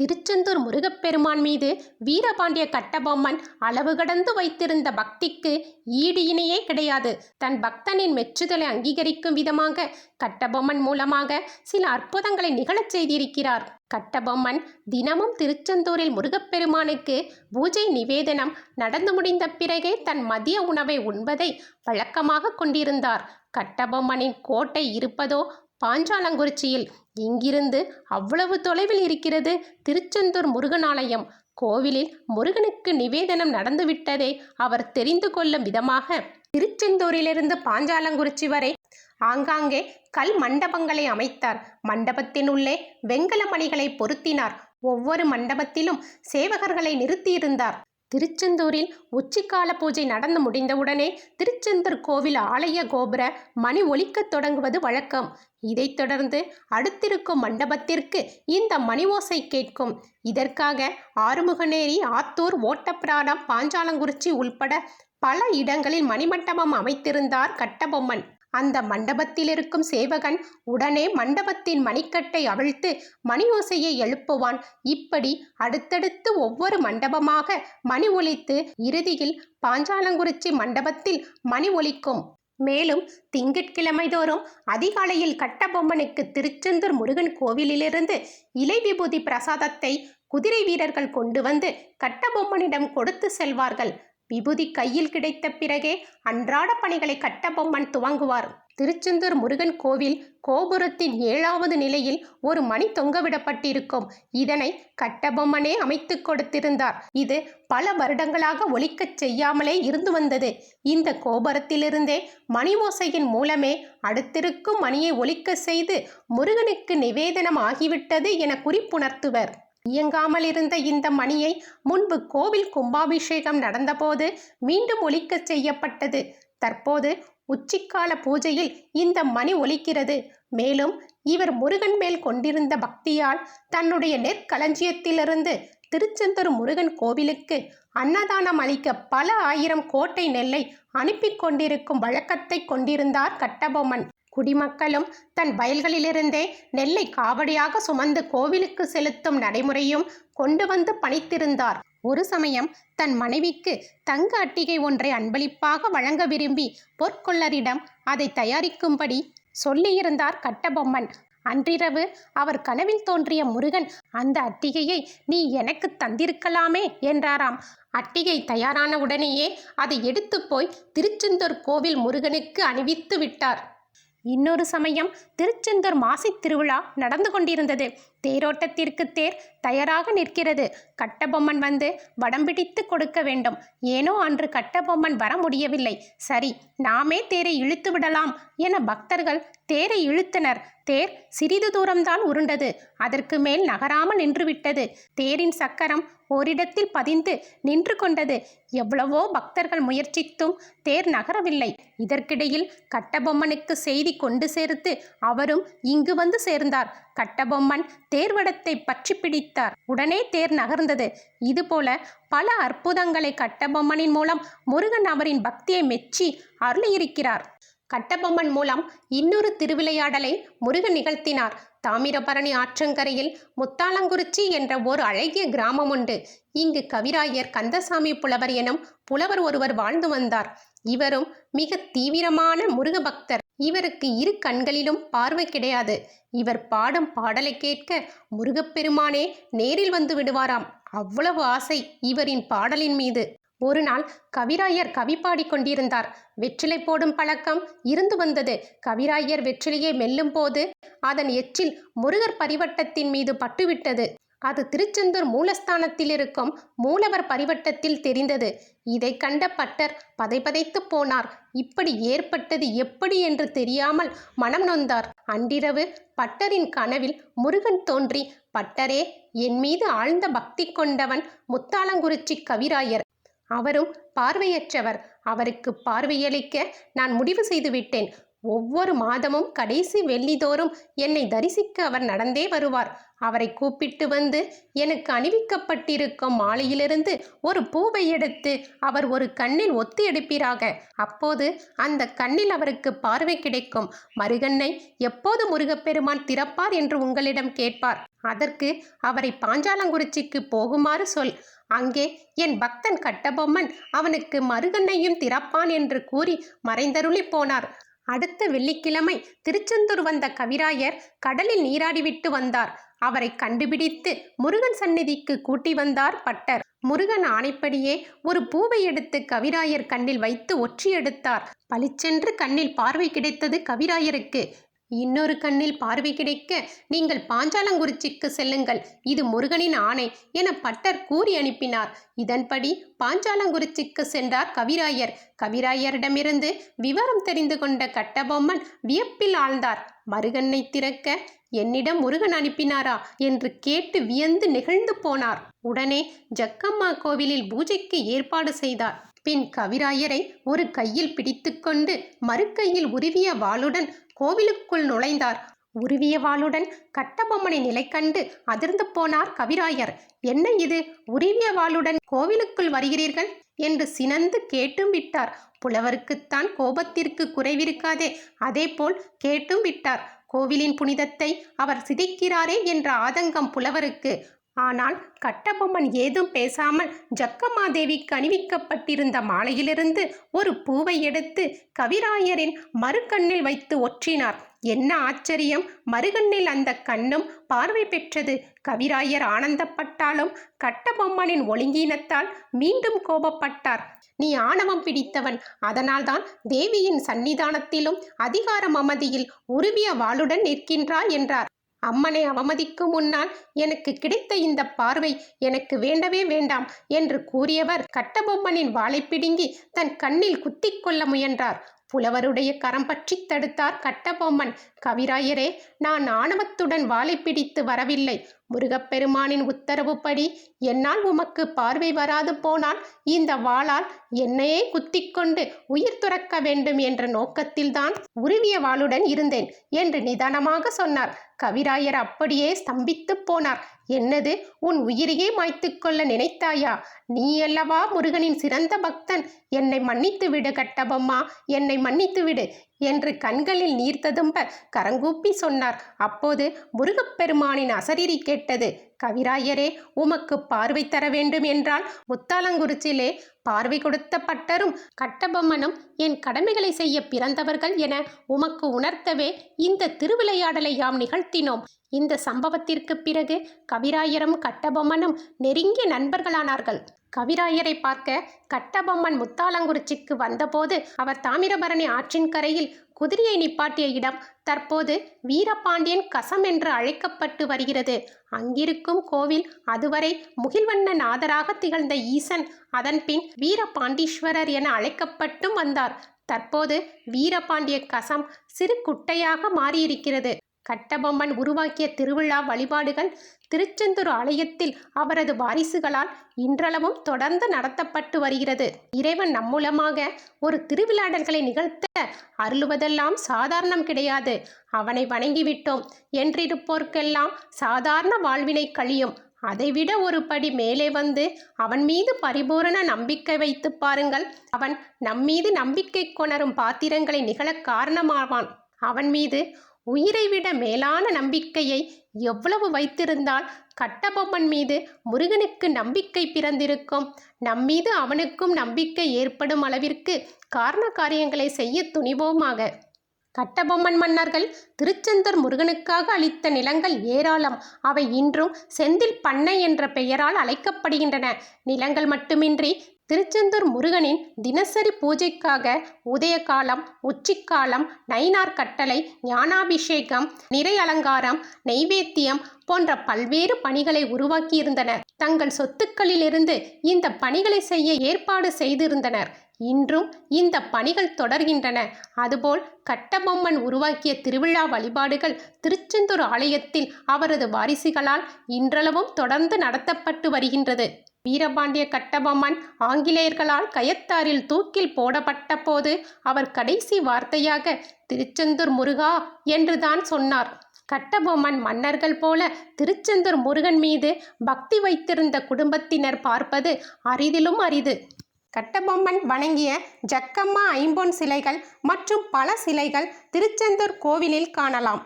திருச்செந்தூர் முருகப்பெருமான் மீது வீரபாண்டிய கட்டபொம்மன் அளவு கடந்து வைத்திருந்த பக்திக்கு ஈடு இணையே கிடையாது. தன் பக்தனின் மெச்சுதலை அங்கீகரிக்கும் விதமாக கட்டபொம்மன் மூலமாக சில அற்புதங்களை நிகழச் செய்திருக்கிறார். கட்டபொம்மன் தினமும் திருச்செந்தூரில் முருகப்பெருமானுக்கு பூஜை நிவேதனம் நடந்து முடிந்த பிறகே தன் மதிய உணவை உண்பதை வழக்கமாக கொண்டிருந்தார். கட்டபொம்மனின் கோட்டை இருப்பதோ பாஞ்சாலங்குறிச்சியில் இங்கிருந்து அவ்வளவு தொலைவில் இருக்கிறது திருச்செந்தூர் முருகன் ஆலயம் கோவிலில் முருகனுக்கு நிவேதனம் நடந்துவிட்டதை அவர் தெரிந்து கொள்ளும் விதமாக திருச்செந்தூரிலிருந்து பாஞ்சாலங்குறிச்சி வரை ஆங்காங்கே கல் மண்டபங்களை அமைத்தார். மண்டபத்தின் உள்ளே வெங்கல மணிகளை பொருத்தினார். ஒவ்வொரு மண்டபத்திலும் சேவகர்களை நிறுத்தியிருந்தார். திருச்செந்தூரில் உச்சிக்கால பூஜை நடந்து முடிந்தவுடனே திருச்செந்தூர் கோவில் ஆலய கோபுர மணி ஒலிக்கத் தொடங்குவது வழக்கம். இதைத் தொடர்ந்து அடுத்திருக்கும் மண்டபத்திற்கு இந்த மணி ஓசை கேட்கும். இதற்காக ஆறுமுகநேரி ஆத்தூர் ஓட்டப்பிராடம் பாஞ்சாலங்குறிச்சி உள்பட பல இடங்களில் மணிமண்டபம் அமைத்திருந்தார் கட்டபொம்மன். அந்த மண்டபத்தில் இருக்கும் சேவகன் உடனே மண்டபத்தின் மணிக்கட்டை அவிழ்த்து மணி ஓசையை எழுப்புவான். இப்படி அடுத்தடுத்து ஒவ்வொரு மண்டபமாக மணி ஒலித்து இறுதியில் பாஞ்சாலங்குறிச்சி மண்டபத்தில் மணி ஒலிக்கும். மேலும் திங்கட்கிழமை தோறும் அதிகாலையில் கட்டபொம்மனுக்கு திருச்செந்தூர் முருகன் கோவிலிலிருந்து இலை விபூதி பிரசாதத்தை குதிரை வீரர்கள் கொண்டு வந்து கட்டபொம்மனிடம் கொடுத்து செல்வார்கள். விபூதி கையில் கிடைத்த பிறகே அன்றாட பணிகளை கட்டபொம்மன் துவங்குவார். திருச்செந்தூர் முருகன் கோவில் கோபுரத்தின் ஏழாவது நிலையில் ஒரு மணி தொங்கவிடப்பட்டிருக்கும். இதனை கட்டபொம்மனே அமைத்து கொடுத்திருந்தார். இது பல வருடங்களாக ஒலிக்கச் செய்யாமலே இருந்து வந்தது. இந்த கோபுரத்திலிருந்தே மணி ஓசையின் மூலமே அடுத்திருக்கும் மணியை ஒழிக்க செய்து முருகனுக்கு நிவேதனம் ஆகிவிட்டது என குறிப்புணர்த்துவர். இயங்காமல் இருந்த இந்த மணியை முன்பு கோவில் கும்பாபிஷேகம் நடந்தபோது மீண்டும் ஒலிக்கச் செய்யப்பட்டது. தற்போது உச்சிக்கால பூஜையில் இந்த மணி ஒலிக்கிறது. மேலும் இவர் முருகன் மேல் கொண்டிருந்த பக்தியால் தன்னுடைய நெற்களஞ்சியத்திலிருந்து திருச்செந்தூர் முருகன் கோவிலுக்கு அன்னதானம் அளிக்க பல ஆயிரம் கோட்டை நெல்லை அனுப்பி கொண்டிருக்கும் வழக்கத்தை கொண்டிருந்தார் கட்டபொம்மன். குடிமக்களும் தன் வயல்களிலிருந்தே நெல்லை காவடியாக சுமந்து கோவிலுக்கு செலுத்தும் நடைமுறையும் கொண்டு வந்து பணித்திருந்தார். ஒரு சமயம் தன் மனைவிக்கு தங்க அட்டிகை ஒன்றை அன்பளிப்பாக வழங்க விரும்பி பொற்கொள்ளரிடம் அதை தயாரிக்கும்படி சொல்லியிருந்தார் கட்டபொம்மன். அன்றிரவு அவர் கனவில் தோன்றிய முருகன் அந்த அட்டிகையை நீ எனக்கு தந்திருக்கலாமே என்றாராம். அட்டிகை தயாரான உடனேயே அதை எடுத்து போய் திருச்செந்தூர் கோவில் முருகனுக்கு அணிவித்து விட்டார். இன்னொரு சமயம் திருச்செந்தூர் மாசித் திருவிழா நடந்து கொண்டிருந்தது. தேரோட்டத்திற்கு தேர் தயாராக நிற்கிறது. கட்டபொம்மன் வந்து வடம் பிடித்து கொடுக்க வேண்டும். ஏனோ அன்று கட்டபொம்மன் வர முடியவில்லை. சரி நாமே தேரை இழுத்து விடலாம் என பக்தர்கள் தேரை இழுத்தனர். தேர் சிறிது தூரம்தான் உருண்டது. அதற்கு மேல் நகராமல் நின்றுவிட்டது. தேரின் சக்கரம் ஓரிடத்தில் பதிந்து நின்று கொண்டது. எவ்வளவோ பக்தர்கள் முயற்சித்தும் தேர் நகரவில்லை. இதற்கிடையில் கட்டபொம்மனுக்கு செய்தி கொண்டு சேர்த்து அவரும் இங்கு வந்து சேர்ந்தார். கட்டபொம்மன் தேர்வடத்தை பற்றி பிடித்தார். உடனே தேர் நகர்ந்தது. இதுபோல பல அற்புதங்களை கட்டபொம்மனின் மூலம் முருகன் அவரின் பக்தியை மெச்சி அருளியிருக்கிறார். கட்டபொம்மன் மூலம் இன்னொரு திருவிளையாடலை முருகன் நிகழ்த்தினார். தாமிரபரணி ஆற்றங்கரையில் முத்தாலங்குறிச்சி என்ற ஓர் அழகிய கிராமம் உண்டு. இங்கு கவிராயர் கந்தசாமி புலவர் எனும் புலவர் ஒருவர் வாழ்ந்து வந்தார். இவரும் மிக தீவிரமான முருக பக்தர் இவருக்கு இரு கண்களிலும் பார்வை கிடையாது. இவர் பாடும் பாடலை கேட்க முருகப்பெருமானே நேரில் வந்து விடுவாராம். அவ்வளவு ஆசை இவரின் பாடலின் மீது. ஒரு நாள் கவிராயர் கவி பாடிக் கொண்டிருந்தார். வெற்றிலை போடும் பழக்கம் இருந்து வந்தது. கவிராயர் வெற்றிலையை மெல்லும் போது அதன் எச்சில் முருகர் பரிவட்டத்தின் மீது பட்டுவிட்டது. அது திருச்செந்தூர் மூலஸ்தானத்தில் இருக்கும் மூலவர் பரிவட்டத்தில் தெரிந்தது. இதை கண்ட பட்டர் பதைபதைத்து போனார். இப்படி ஏற்பட்டது எப்படி என்று தெரியாமல் மனம் நொந்தார். அன்றிரவு பட்டரின் கனவில் முருகன் தோன்றி பட்டரே என் மீது ஆழ்ந்த பக்தி கொண்டவன் முத்தாளங்குறிச்சி கவிராயர். அவரும் பார்வையற்றவர். அவருக்கு பார்வையளிக்க நான் முடிவு செய்துவிட்டேன். ஒவ்வொரு மாதமும் கடைசி வெள்ளிதோறும் என்னை தரிசிக்க அவர் நடந்தே வருவார். அவரை கூப்பிட்டு வந்து எனக்கு அணிவிக்கப்பட்டிருக்கும் மாலையிலிருந்து ஒரு பூவை எடுத்து அவர் ஒரு கண்ணில் ஒத்து எடுப்பீராக. அப்போது அந்த கண்ணில் அவருக்கு பார்வை கிடைக்கும். மருகண்ணை எப்போது முருகப்பெருமான் திறப்பார் என்று உங்களிடம் கேட்பார். அதற்கு அவரை பாஞ்சாலங்குறிச்சிக்கு போகுமாறு சொல். அங்கே என் பக்தன் கட்டபொம்மன் அவனுக்கு மருகண்ணையும் திறப்பான் என்று கூறி மறைந்தருளி போனார். அடுத்த வெள்ளிக்கிழமை திருச்செந்தூர் வந்த கவிராயர் கடலில் நீராடிவிட்டு வந்தார். அவரை கண்டுபிடித்து முருகன் சந்நிதிக்கு கூட்டி வந்தார் பட்டர். முருகன் ஆணைப்படியே ஒரு பூவை எடுத்து கவிராயர் கண்ணில் வைத்து ஒற்றி எடுத்தார். பளிச்சென்று கண்ணில் பார்வை கிடைத்தது கவிராயருக்கு. இன்னொரு கண்ணில் பார்வை கிடைக்க நீங்கள் பாஞ்சாலங்குறிச்சிக்கு செல்லுங்கள். இது முருகனின் ஆணை என பட்டர் கூறி அனுப்பினார். இதன்படி பாஞ்சாலங்குறிச்சிக்கு சென்றார் கவிராயர். கவிராயரிடமிருந்து விவரம் தெரிந்து கொண்ட கட்டபொம்மன் வியப்பில் ஆழ்ந்தார். மருகனை திறக்க என்னிடம் முருகன் அனுப்பினாரா என்று கேட்டு வியந்து நெகிழ்ந்து போனார். உடனே ஜக்கம்மா கோவிலில் பூஜைக்கு ஏற்பாடு செய்தார். பின் கவிராயரை ஒரு கையில் பிடித்துக்கொண்டு மறுக்கையில் உருவிய வாளுடன் கோவிலுக்குள் நுழைந்தார். உருவிய வாளுடன் கட்டபொம்மனை நிலை கண்டு அதிர்ந்து போனார் கவிராயர். என்ன இது? உருவிய வாளுடன் கோவிலுக்குள் வருகிறீர்கள்? என்று சினந்து கேட்டும் விட்டார். புலவருக்குத்தான் கோபத்திற்கு குறைவிருக்காதே. அதேபோல் கேட்டும் விட்டார். கோவிலின் புனிதத்தை அவர் சிதைக்கிறாரே என்ற ஆதங்கம் புலவருக்கு. ஆனால் கட்டபொம்மன் ஏதும் பேசாமல் ஜக்கமாதேவிக்கு அணிவிக்கப்பட்டிருந்த மாலையிலிருந்து ஒரு பூவை எடுத்து கவிராயரின் மறுகண்ணில் வைத்து ஒற்றினார். என்ன ஆச்சரியம்! மறுகண்ணில் அந்த கண்ணும் பார்வை பெற்றது. கவிராயர் ஆனந்தப்பட்டாலும் கட்டபொம்மனின் ஒழுங்கீனத்தால் மீண்டும் கோபப்பட்டார். நீ ஆணவம் பிடித்தவன். அதனால்தான் தேவியின் சன்னிதானத்திலும் அதிகார மமதியில் உருவிய வாளுடன் நிற்கின்றாய் என்றார். அம்மனை அவமதிக்கும் முன்னால் எனக்கு கிடைத்த இந்த பார்வை எனக்கு வேண்டவே வேண்டாம் என்று கூறியவர் கட்டபொம்மனின் வாளை பிடுங்கி தன் கண்ணில் குத்திக் கொள்ள முயன்றார். புலவருடைய கரம் பற்றி தடுத்தார் கட்டபொம்மன். கவிராயரே நான் ஆணவத்துடன் வாளை பிடித்து வரவில்லை. முருகப்பெருமானின் உத்தரவுப்படி என்னால் உமக்கு பார்வை வராது போனால் இந்த வாளால் என்னையே குத்திக்கொண்டு உயிர் துறக்க வேண்டும் என்ற நோக்கத்தில்தான் உருவிய வாளுடன் இருந்தேன் என்று நிதானமாக சொன்னார். கவிராயர் அப்படியே ஸ்தம்பித்து போனார். என்னது உன் உயிரையே மாய்த்து கொள்ள நினைத்தாயா? நீ அல்லவா முருகனின் சிறந்த பக்தன்? என்னை மன்னித்து விடு கட்டபொம்மா என்னை மன்னித்து விடு. என்று கண்களில் நீர் ததும்ப கரங்கூப்பி சொன்னார். அப்போது முருகப்பெருமானின் அசரீரி கேட்டது கவிராயரே உமக்கு பார்வை தர வேண்டும் என்றால் முத்தாலங்குறிச்சிலே பார்வை கொடுத்த பட்டரும் கட்டபொம்மனும் என் கடமைகளை செய்ய பிறந்தவர்கள் என உமக்கு உணர்த்தவே இந்த திருவிளையாடலை யாம் நிகழ்த்தினோம். இந்த சம்பவத்திற்கு பிறகு கவிராயரும் கட்டபொம்மனும் நெருங்கிய நண்பர்களானார்கள். கவிராயரை பார்க்க கட்டபொம்மன் முத்தாலங்குறிச்சிக்கு வந்தபோது அவர் தாமிரபரணி ஆற்றின் கரையில் குதிரையை நிப்பாட்டிய இடம் தற்போது வீரபாண்டியன் கசம் என்று அழைக்கப்பட்டு வருகிறது. அங்கிருக்கும் கோவில் அதுவரை முகில்வண்ண நாதராக திகழ்ந்த ஈசன் அதன்பின் வீரபாண்டீஸ்வரர் என அழைக்கப்பட்டும் வந்தார். தற்போது வீரபாண்டிய கசம் சிறு குட்டையாக மாறியிருக்கிறது. கட்டபொம்மன் உருவாக்கிய திருவிழா வழிபாடுகள் திருச்செந்தூர் ஆலயத்தில் அவரது வாரிசுகளால் இன்றளவும் தொடர்ந்து நடத்தப்பட்டு வருகிறது. இறைவன் நம்மூலமாக ஒரு திருவிழாடல்களை நிகழ்த்த அருளுவதெல்லாம் சாதாரணம் கிடையாது. அவனை வணங்கிவிட்டோம். என்றிருப்போர்க்கெல்லாம் சாதாரண வாழ்வினை கழியும். அதைவிட ஒரு படி மேலே வந்து அவன் மீது பரிபூரண நம்பிக்கை வைத்து பாருங்கள். அவன் நம்மீது நம்பிக்கை கொணரும் பாத்திரங்களை நிகழ காரணமாவான். அவன் மீது உயிரை விட மேலான நம்பிக்கையை எவ்வளவு வைத்திருந்தால் கட்டபொம்மன் மீது முருகனுக்கு நம்பிக்கை பிறந்திருக்கும். நம்மீது அவனுக்கும் நம்பிக்கை ஏற்படும் அளவிற்கு காரண காரியங்களை செய்ய துணிவோமாக. கட்டபொம்மன் மன்னர்கள் திருச்செந்தூர் முருகனுக்காக அளித்த நிலங்கள் ஏராளம். அவை இன்றும் செந்தில் பண்ணை என்ற பெயரால் அழைக்கப்படுகின்றன. நிலங்கள் மட்டுமின்றி திருச்செந்தூர் முருகனின் தினசரி பூஜைக்காக உதயகாலம் உச்சிக்காலம் நைனார் கட்டளை ஞானாபிஷேகம் நிறை அலங்காரம் நெய்வேத்தியம் போன்ற பல்வேறு பணிகளை உருவாக்கியிருந்தனர். தங்கள் சொத்துக்களிலிருந்து இந்த பணிகளை செய்ய ஏற்பாடு செய்திருந்தனர். இன்றும் இந்த பணிகள் தொடர்கின்றன. அதுபோல் கட்டபொம்மன் உருவாக்கிய திருவிழா வழிபாடுகள் திருச்செந்தூர் ஆலயத்தில் அவரது வாரிசுகளால் இன்றளவும் தொடர்ந்து நடத்தப்பட்டு வருகின்றது. வீரபாண்டிய கட்டபொம்மன் ஆங்கிலேயர்களால் கயத்தாரில் தூக்கில் போடப்பட்ட போது அவர் கடைசி வார்த்தையாக திருச்செந்தூர் முருகா என்றுதான் சொன்னார். கட்டபொம்மன் மன்னர்கள் போல திருச்செந்தூர் முருகன் மீது பக்தி வைத்திருந்த குடும்பத்தினர் பார்ப்பது அரிதிலும் அரிது. கட்டபொம்மன் வணங்கிய ஜக்கம்மா ஐம்பொன் சிலைகள் மற்றும் பல சிலைகள் திருச்செந்தூர் கோவிலில் காணலாம்.